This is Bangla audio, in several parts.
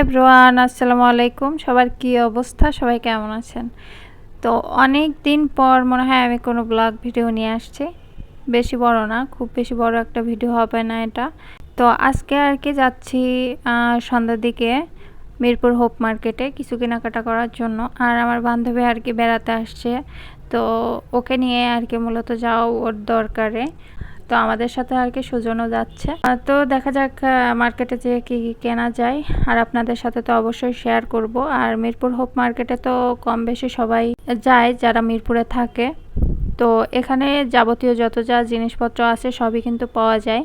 এভরিওয়ান, আসসালামু আলাইকুম। সবার কি অবস্থা? সবাই কেমন আছেন? তো অনেক দিন পর মনে হয় আমি কোনো ব্লগ ভিডিও নিয়ে আসছি। বেশি বড় না, খুব বেশি বড় একটা ভিডিও হবে না এটা। তো আজকে আর কি যাচ্ছি সন্ধ্যার দিকে মিরপুর হোপ মার্কেটে কিছু কেনাকাটা করার জন্য। আর আমার বান্ধবী আর কি বেড়াতে আসছে। তো ওকে নিয়ে আর কি মূলত যাও ওর দরকারে। তো আমাদের সাথে আর কি সুজনও যাচ্ছে। তো দেখা যাক মার্কেটে যে কি কি কেনা যায়। আর আপনাদের সাথে তো অবশ্যই শেয়ার করব। আর মিরপুর হোপ মার্কেটে তো কম বেশি সবাই যায় যারা মিরপুরে থাকে। তো এখানে যাবতীয় যত যা জিনিসপত্র আছে সবই কিন্তু পাওয়া যায়।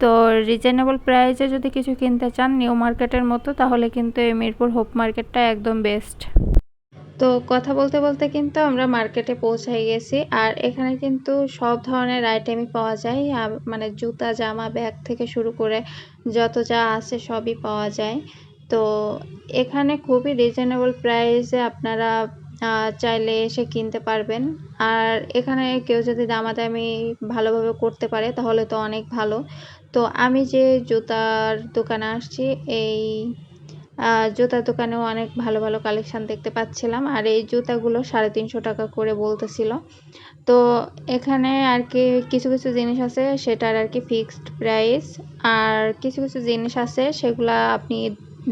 তো রিজনেবল প্রাইসে যদি কিছু কিনতে চান নিউ মার্কেটের মতো, তাহলে কিন্তু এই মিরপুর হোপ মার্কেটটা একদম বেস্ট তো কথা বলতে বলতে কিন্তু আমরা মার্কেটে পৌঁছাই গেছি। আর এখানে কিন্তু সব ধরনের আইটেমই পাওয়া যায়। মানে জুতা, জামা ব্যাগ থেকে শুরু করে যত যা আছে সবই পাওয়া যায়। তো এখানে খুবই রিজনেবল প্রাইসে আপনারা চাইলে এসে কিনতে পারবেন। আর এখানে কেউ যদি দামাদামি ভালোভাবে করতে পারে, তাহলে তো অনেক ভালো। তো আমি যে জুতার দোকানে আসছি, এই জুতার দোকানেও অনেক ভালো ভালো কালেকশান দেখতে পাচ্ছিলাম। আর এই জুতাগুলো সাড়ে তিনশো টাকা করে বলতেছিল। তো এখানে আর কি কিছু কিছু জিনিস আছে, সেটার আর কি ফিক্সড প্রাইস আর কিছু কিছু জিনিস আছে, সেগুলা আপনি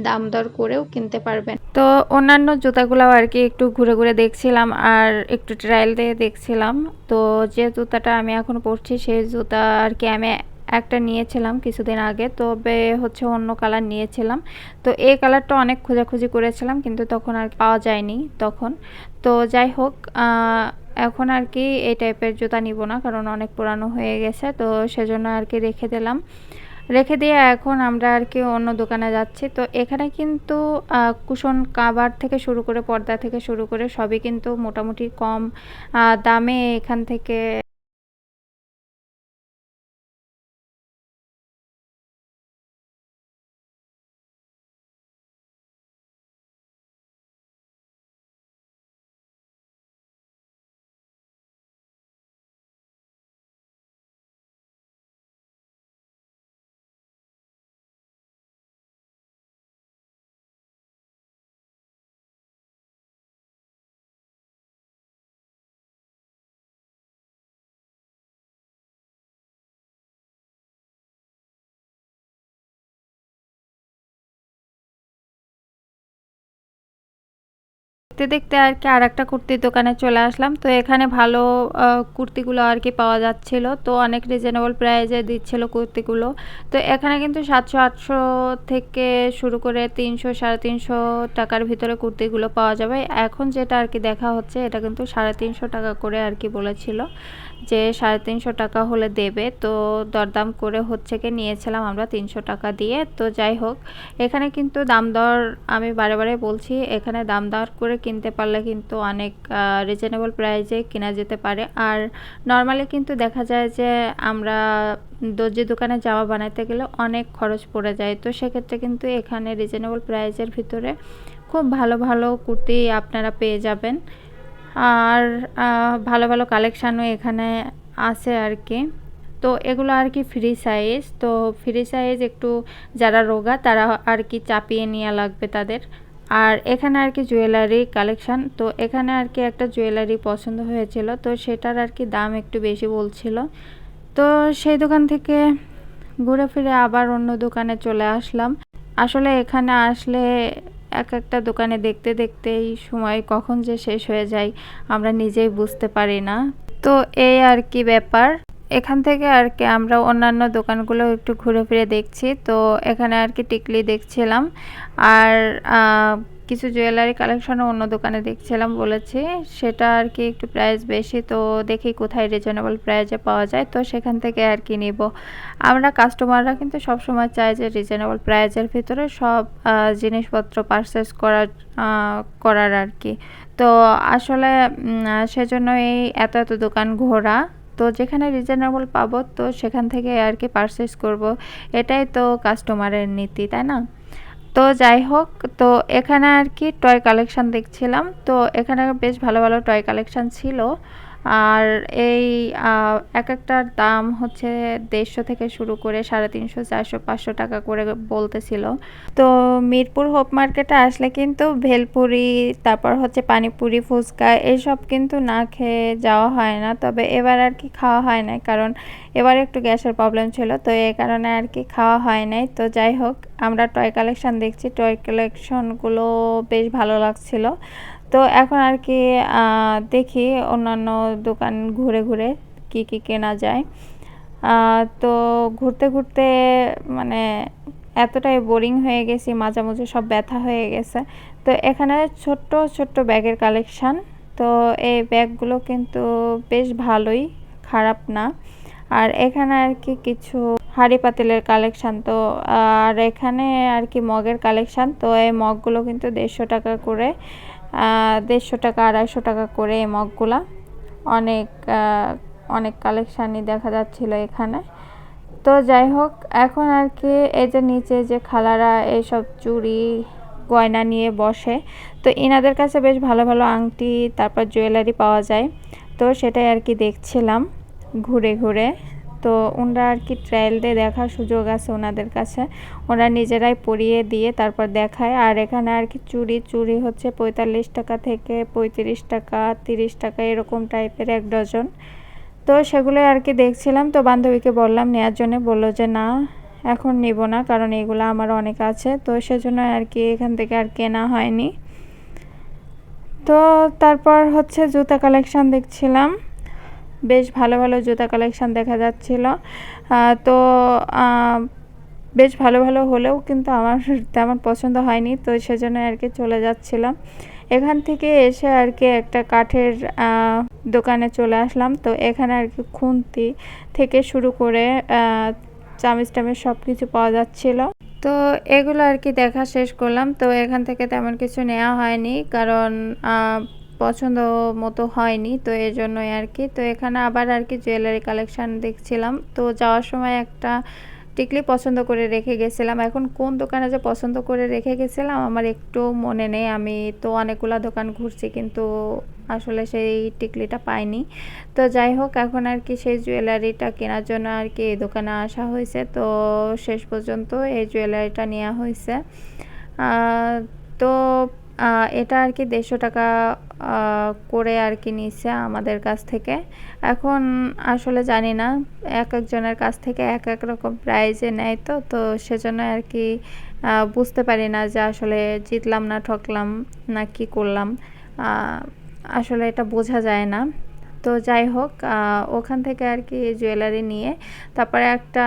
দাম দর করেও কিনতে পারবেন। তো অন্যান্য জুতাগুলো আর কি একটু ঘুরে ঘুরে দেখছিলাম আর একটু ট্রায়াল দিয়ে দেখছিলাম। তো যে জুতাটা আমি এখন পরছি, সেই জুতা আর কি আমি একটা নিয়েছিলাম কিছুদিন আগে, তবে হচ্ছে অন্য কালার নিয়েছিলাম। তো এই কালারটা অনেক খোঁজাখুঁজি করেছিলাম, কিন্তু তখন আর পাওয়া যায়নি তখন। তো যাই হোক এখন আর কি এই টাইপের জুতা নিব না, কারণ অনেক পুরানো হয়ে গেছে, তো সেজন্য আর কি রেখে দিলাম। রেখে দিয়ে এখন আমরা আর কি অন্য দোকানে যাচ্ছি। তো এখানে কিন্তু কুশন কাবার থেকে শুরু করে পর্দা থেকে শুরু করে সবই কিন্তু মোটামুটি কম দামে এখান থেকে দেখতে দেখতে আর কি আর একটা কুর্তির দোকানে চলে আসলাম। তো এখানে ভালো কুর্তিগুলো আর কি পাওয়া যাচ্ছিল। তো অনেক রিজনেবল প্রাইজে দিচ্ছিল কুর্তিগুলো। তো এখানে কিন্তু সাতশো, আটশো থেকে শুরু করে তিনশো, সাড়ে তিনশো টাকার ভিতরে কুর্তিগুলো পাওয়া যাবে। এখন যেটা আর কি দেখা হচ্ছে, এটা কিন্তু সাড়ে তিনশো টাকা করে আর কি বলেছিল। যে সাড়ে তিনশো টাকা হলে দেবে। তো দরদাম করে হচ্ছে কি নিয়েছিলাম আমরা তিনশো টাকা দিয়ে। তো যাই হোক, এখানে কিন্তু দাম দর আমি বারে বারে বলছি, এখানে দাম দর করে কিনতে পারলে কিন্তু অনেক রিজনেবল প্রাইজে কেনা যেতে পারে। আর নর্মালি কিন্তু দেখা যায় যে আমরা দর্জি দোকানে জামা বানাতে গেলে অনেক খরচ পড়ে যায়। তো সেক্ষেত্রে কিন্তু এখানে রিজনেবল প্রাইজের ভিতরে খুব ভালো ভালো কুর্তি আপনারা পেয়ে যাবেন। আর ভালো ভালো কালেকশানও এখানে আছে আর কি। তো এগুলো আর কি ফ্রি সাইজ তো ফ্রি সাইজ একটু যারা রোগা তারা আর কি চাপিয়ে নেওয়া লাগবে তাদের। আর এখানে আর কি জুয়েলারি কালেকশান তো এখানে আর কি একটা জুয়েলারি পছন্দ হয়েছিল, তো সেটার আর কি দাম একটু বেশি বলছিল। তো সেই দোকান থেকে ঘুরে ফিরে আবার অন্য দোকানে চলে আসলাম। আসলে এখানে আসলে এক একটা দোকানে দেখতে দেখতেই সময় কখন যে শেষ হয়ে যায়, আমরা নিজেই বুঝতে পারি না। তো এই আর কি ব্যাপার। এখান থেকে আর কি আমরা অন্যান্য দোকানগুলো একটু ঘুরে ফিরে দেখছি। তো এখানে আর কি টিকলি দেখছিলাম। আর কিছু জুয়েলারি কালেকশনও অন্য দোকানে দেখছিলাম বলেছি। সেটা আর কি একটু প্রাইস বেশি, তো দেখি কোথায় রিজনেবল প্রাইসে পাওয়া যায়। তো সেখান থেকে আর কি নিব। আমরা কাস্টমাররা কিন্তু সব সময় চাই যে রিজনেবল প্রাইসের ভিতরে সব জিনিসপত্র পারচেস করার করার আর কি। তো আসলে সেজন্য এই এত এত দোকান ঘোরা। তো যেখানে রিজনেবল পাবো, তো সেখান থেকে আর কি পারচেস করব। এটাই তো কাস্টমারের নীতি, তাই না? তো যাই হোক, তো এখানে আর কি টয় কালেকশান দেখছিলাম। তো এখানে বেশ ভালো ভালো টয় কালেকশান ছিল। আর এই এক একটার দাম হচ্ছে দেড়শো থেকে শুরু করে সাড়ে তিনশো, চারশো, পাঁচশো টাকা করে বলতেছিল। তো মিরপুর হোপ মার্কেটে আসলে কিন্তু ভেলপুরি, তারপর হচ্ছে পানিপুরি, ফুচকা এইসব কিন্তু না খেয়ে যাওয়া হয় না। তবে এবার আর কি খাওয়া হয় না কারণ এবার একটু গ্যাসের প্রবলেম ছিল। তো এই কারণে আর কি খাওয়া হয় নাই। তো যাই হোক, আমরা টয় কালেকশন দেখছি। টয় কালেকশনগুলো বেশ ভালো লাগছিল। তো এখন আর কি দেখি অন্যান্য দোকান ঘুরে ঘুরে কি কি কেনা যায়। তো ঘুরতে ঘুরতে মানে এতটাই বোরিং হয়ে গেছি, মাঝামাঝি সব ব্যথা হয়ে গেছে। তো এখানে ছোট্ট ছোট্ট ব্যাগের কালেকশান। তো এই ব্যাগগুলো কিন্তু বেশ ভালোই, খারাপ না। আর এখানে আর কি কিছু হাঁড়ি পাতিলের কালেকশান তো, আর এখানে আর কি মগের কালেকশান। তো এই মগগুলো কিন্তু দেড়শো টাকা করে। দেড়শো টাকা, আড়াইশো টাকা করে এই মগগুলা। অনেক অনেক কালেকশানই দেখা যাচ্ছিল এখানে। তো যাই হোক, এখন আর কি এই যে নিচে যে খালারা এইসব চুড়ি, গয়না নিয়ে বসে, তো এনাদের কাছে বেশ ভালো ভালো আংটি, তারপর জুয়েলারি পাওয়া যায়। তো সেটাই আর কি দেখছিলাম, ঘুরে ঘুরে। তো ওনারা আর কি ট্রায়াল দিয়ে দেখার সুযোগ আছে ওনাদের কাছে। ওরা নিজেরাই পরিয়ে দিয়ে তারপর দেখায়। আর এখানে আর কি চুড়ি চুড়ি হচ্ছে পঁয়তাল্লিশ টাকা থেকে পঁয়ত্রিশ টাকা, তিরিশ টাকা এরকম টাইপের এক ডজন তো সেগুলো আর কি দেখছিলাম, তো বান্ধবীকে বললাম নেওয়ার জন্য বলল যে, না, এখন নিব না, কারণ এগুলো আমার অনেক আছে। তো সেজন্য আর কি এখান থেকে আর কেনা হয়নি। তো তারপর হচ্ছে জুতা কালেকশান দেখছিলাম। বেশ ভালো ভালো জুতা কালেকশান দেখা যাচ্ছিল। তো বেশ ভালো ভালো হলেও কিন্তু আমার তেমন পছন্দ হয়নি, তো সেজন্য আর কি চলে যাচ্ছিলাম। এখান থেকে এসে আর কি একটা কাঠের দোকানে চলে আসলাম। তো এখানে আর কি খুন্তি থেকে শুরু করে চামিচ টামিচ সব কিছু পাওয়া যাচ্ছিল। তো এগুলো আর কি দেখা শেষ করলাম। তো এখান থেকে তেমন কিছু নেওয়া হয়নি, কারণ পছন্দ মতো হয়নি, তো এই জন্যই আর কি। তো এখানে আবার আর কি জুয়েলারি কালেকশন দেখছিলাম। তো যাওয়ার সময় একটা টিকলি পছন্দ করে রেখে গেছিলাম। এখন কোন দোকানে যে পছন্দ করে রেখে গেছিলাম, আমার একটু মনে নেই। আমি তো অনেকগুলো দোকান ঘুরছি, কিন্তু আসলে সেই টিকলিটা পাইনি। তো যাই হোক, এখন আর কি সেই জুয়েলারিটা কেনার জন্য আর কি এই দোকানে আসা হয়েছে। তো শেষ পর্যন্ত এই জুয়েলারিটা নেওয়া হয়েছে। তো এটা আর কি দেড়শো টাকা করে আর কি নিচ্ছে আমাদের কাছ থেকে। এখন আসলে জানি না, এক একজনের কাছ থেকে এক এক রকম প্রাইজে নেয় তো তো সেজন্য আর কি বুঝতে পারি না যে আসলে জিতলাম না, ঠকলাম না কি করলাম। আসলে এটা বোঝা যায় না। তো যাই হোক ওখান থেকে আর কি জুয়েলারি নিয়ে, তারপরে একটা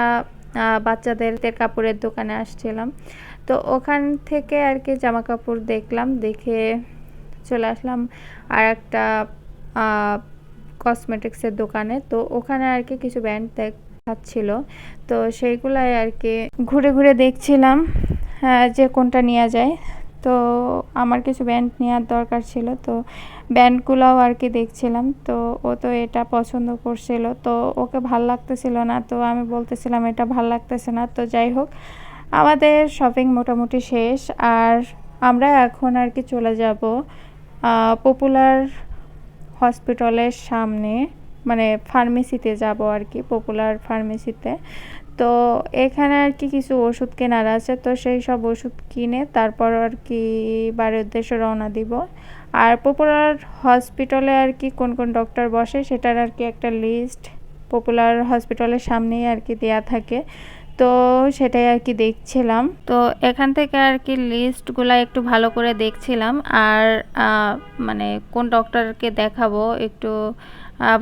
বাচ্চাদের কাপড়ের দোকানে আসছিলাম। তো ওখান থেকে আর কি জামা কাপড় দেখলাম, দেখে চলে আসলাম আর একটা কসমেটিক্সের দোকানে। তো ওখানে আর কি কিছু ব্যান্ড দেখাচ্ছিল। তো সেইগুলাই আর কি ঘুরে ঘুরে দেখছিলাম যে কোনটা নেওয়া যায়। তো আমার কিছু ব্যান্ড নেওয়ার দরকার ছিল, তো ব্যান্ডগুলোও আর কি দেখছিলাম। তো ও তো এটা পছন্দ করছিল, তো ওকে ভালো লাগতেছিল না, তো আমি বলতেছিলাম এটা ভালো লাগতেছে না। তো যাই হোক আমাদের শপিং মোটামুটি শেষ, আর আমরা এখন আর কি চলে যাব পপুলার হসপিটালের সামনে মানে ফার্মেসিতে যাব আর কি পপুলার ফার্মেসিতে তো। এখানে আর কি কিছু ওষুধ কেনার আছে, তো সেই সব ওষুধ কিনে তারপর আর কি বাড়ির উদ্দেশ্যে রওনা দিব। আর পপুলার হসপিটালে আর কি কোন কোন ডক্টর বসে, সেটার আর কি একটা লিস্ট পপুলার হসপিটালের সামনেই আর কি দেয়া থাকে। তো সেটাই আর কি দেখছিলাম। তো এখান থেকে আর কি লিস্টগুলো একটু ভালো করে দেখছিলাম। আর মানে কোন ডক্টরকে দেখাবো একটু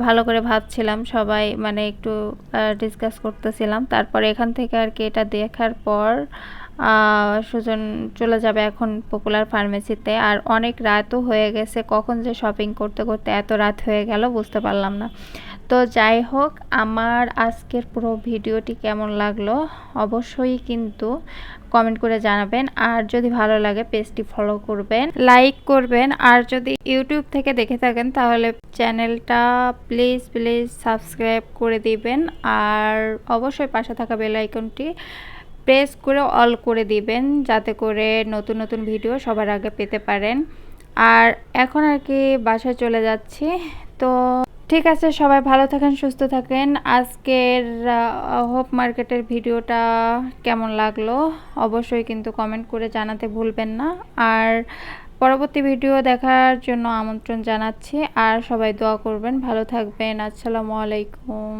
ভালো করে ভাবছিলাম। সবাই মানে একটু ডিসকাস করতেছিলাম। তারপর এখান থেকে আর কি এটা দেখার পর সুজন চলে যাবে এখন পপুলার ফার্মেসিতে আর অনেক রাতও হয়ে গেছে। কখন যে শপিং করতে করতে এত রাত হয়ে গেল বুঝতে পারলাম না। তো যাই হোক, আমার আজকের পুরো ভিডিওটি কেমন লাগল অবশ্যই কিন্তু কমেন্ট করে জানাবেন। আর যদি ভালো লাগে পেজটি ফলো করবেন লাইক করবেন। আর যদি ইউটিউব থেকে দেখে থাকেন, তাহলে চ্যানেলটা প্লিজ প্লিজ সাবস্ক্রাইব করে দিবেন। আর অবশ্যই পাশে থাকা বেল আইকনটি প্রেস করে অল করে দিবেন, যাতে করে নতুন নতুন ভিডিও সবার আগে পেতে পারেন। আর এখন আর কি বাসায় চলে যাচ্ছি। তো ঠিক আছে, সবাই ভালো থাকেন, সুস্থ থাকেন। আজকের হোপ মার্কেটের ভিডিওটা কেমন লাগল অবশ্যই কিন্তু কমেন্ট করে জানাতে ভুলবেন না। আর পরবর্তী ভিডিও দেখার জন্য আমন্ত্রণ জানাচ্ছি। আর সবাই দোয়া করবেন। ভালো থাকবেন। আসসালামু আলাইকুম।